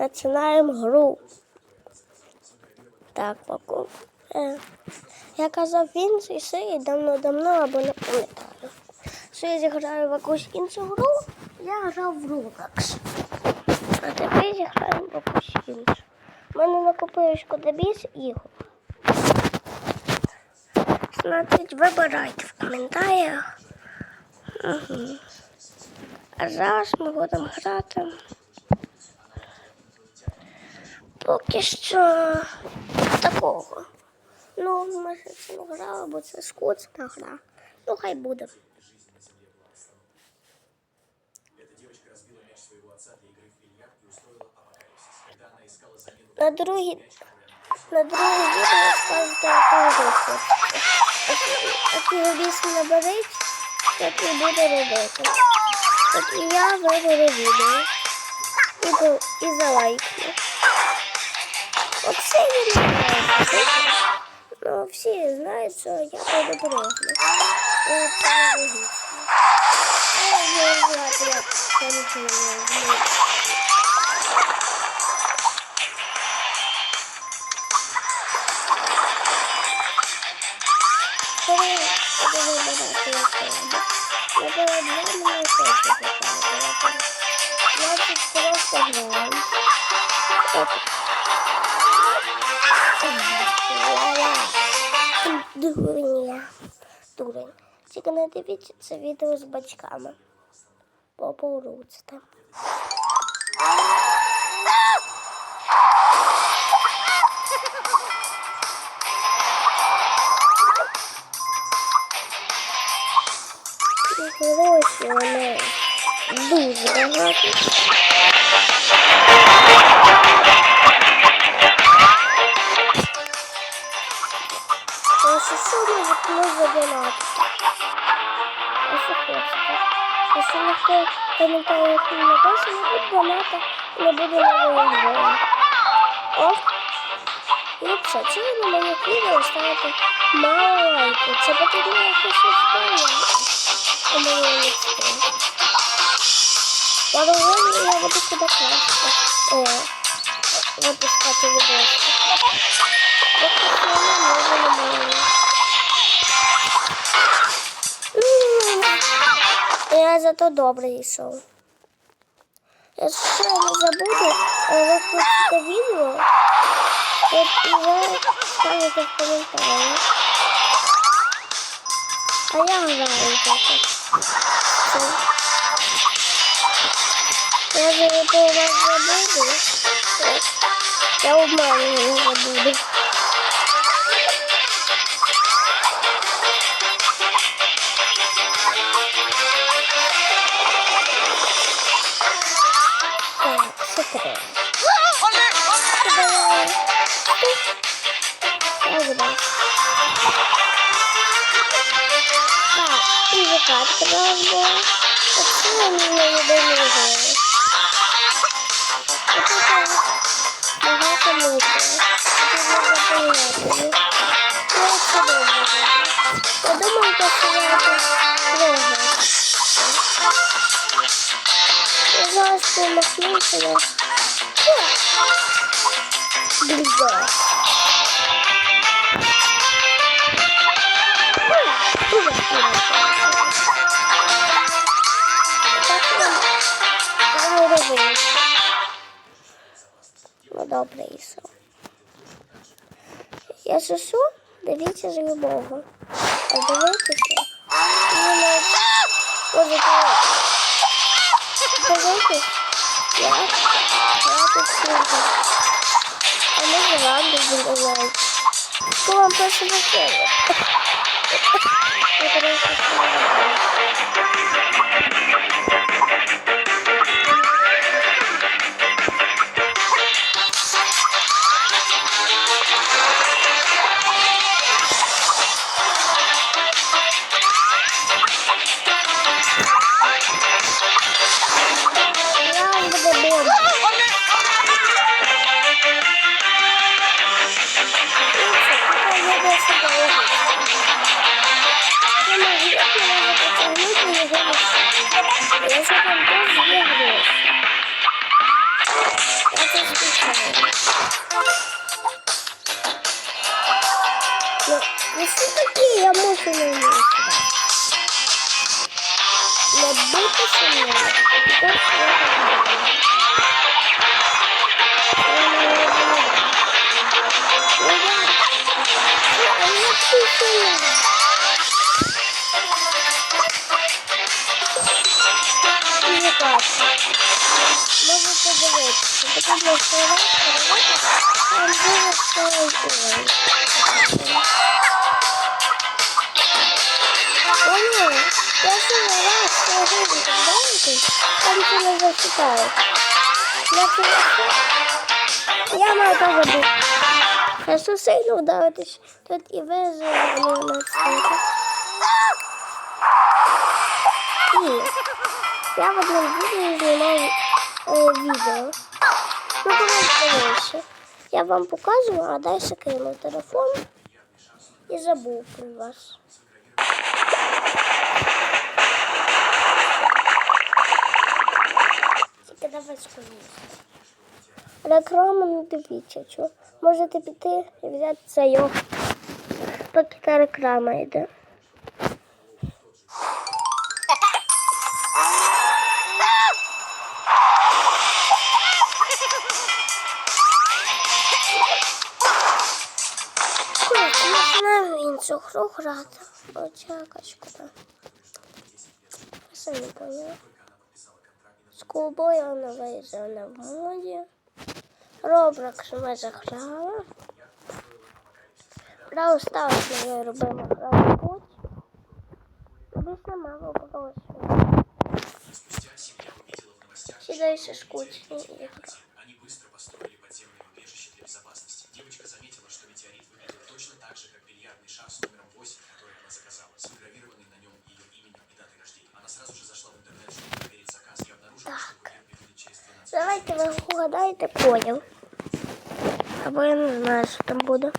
починаємо гру. Так, поку. Е, я казав в іншій серії давно-давно або не пам'ятаю. Що я зіграю в якусь іншу гру, я грав в Roblox. А тепер зіграємо в якусь іншу. У мене накопилось куди більше ігор. Значить, вибирайте в коментарях. Угу. А зараз ми будемо грати. Поки що такого. Ну, ми ще це не грали, бо це скучна гра. Ну, хай буде. На другий, на другий відео якого ви хочете. Який більше наберіть, так і буде робити. Так і я виберу відео. І, і залайкну. Оце я не знаю. Ну, всі знають, що я буду перегляд. Я це не логічно. Я не знаю, як це нічого не знаю. Коли я буду вибирати якого. Я була два мене теж вибирати. Я тут просто граю. От. Тільки не дивіться це відео з бачками. Бо поруцьте. І гроші вони дуже багато. Якщо що, може не задонатити. Якщо хочете. Якщо ніхто в коментарях не напише, не буде доната, не буде нової гри. О! І все, чи ви на моє відео ставите мало лайків. Це потрібно якось історія у моєму місці. Я думаю, я буду куди краще. О, випускати відео. Я зато добре йшов. Я ще не забуду, але ви хочете відео, от і ви ставите в коментарі. А я граю так. Все. Я вже про вас забуду. Я обманюю не забуду. 大丈夫です。さあ、いいですかって感じで、こっちもみんなに便利ですね。お父さん、魔法ともいいですね。お父さんが便利ですね。子供と違うと、すごいです。予想してますね、それ。Бульба. Ну добре, Ісо. Я сосу, дивіться з любого. А дивитися. Може Дивитись. Я. Я тут сижу. Ulan başıma geldi. Arkadaşlar. Ну что такие я мушу не умею сюда? Но будто со мной, только я так Ну, а я пишу. Дуже класно. Можу подивитися. Потрібно ще раз перевести. Там дуже стоїть. О, ні. Я ще не раз сьогодні подивитись. Там це не зачитаю. Я це все. Я маю право бути. Якщо сильно вдаритись, тут і виживе на світі. Ні. Я в одному відео знімав е, відео. Ну, давайте дивіться. Я вам покажу, а далі кинув телефон і забув про вас. Тільки давай скажу. Реклама не дивіться, що. Можете піти і взяти цей його. Поки та реклама йде. Починаємо в іншу гру грати. Оця якась куди. Я сам не поняла. Скулбой вона вийшла на в моді. Робракс ми заграли. Браво Старс ми робимо грали хоч. Тобі сама вибралася. Всі далі скучні Ви угадаєте поняв. Або я не знаю, що там буде.